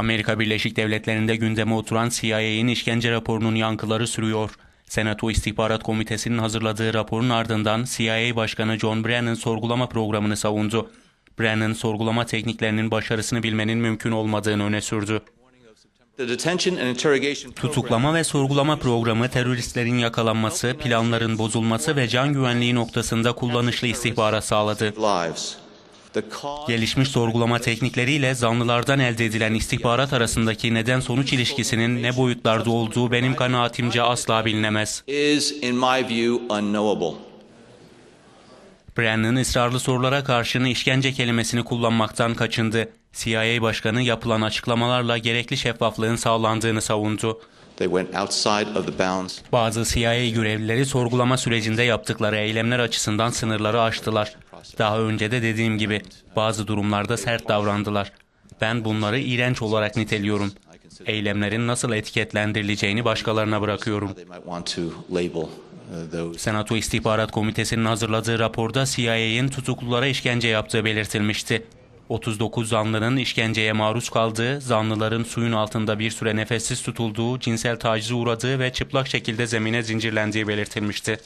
Amerika Birleşik Devletleri'nde gündeme oturan CIA'nin işkence raporunun yankıları sürüyor. Senato İstihbarat Komitesi'nin hazırladığı raporun ardından CIA Başkanı John Brennan sorgulama programını savundu. Brennan sorgulama tekniklerinin başarısını bilmenin mümkün olmadığını öne sürdü. Tutuklama ve sorgulama programı teröristlerin yakalanması, planların bozulması ve can güvenliği noktasında kullanışlı istihbarat sağladı. Gelişmiş sorgulama teknikleriyle zanlılardan elde edilen istihbarat arasındaki neden sonuç ilişkisinin ne boyutlarda olduğu benim kanaatimce asla bilinemez. Brennan ısrarlı sorulara karşın işkence kelimesini kullanmaktan kaçındı. CIA Başkanı yapılan açıklamalarla gerekli şeffaflığın sağlandığını savundu. Bazı CIA görevlileri sorgulama sürecinde yaptıkları eylemler açısından sınırları aştılar. Daha önce de dediğim gibi bazı durumlarda sert davrandılar. Ben bunları iğrenç olarak niteliyorum. Eylemlerin nasıl etiketlendirileceğini başkalarına bırakıyorum. Senato İstihbarat Komitesi'nin hazırladığı raporda CIA'nin tutuklulara işkence yaptığı belirtilmişti. 39 zanlının işkenceye maruz kaldığı, zanlıların suyun altında bir süre nefessiz tutulduğu, cinsel tacize uğradığı ve çıplak şekilde zemine zincirlendiği belirtilmişti.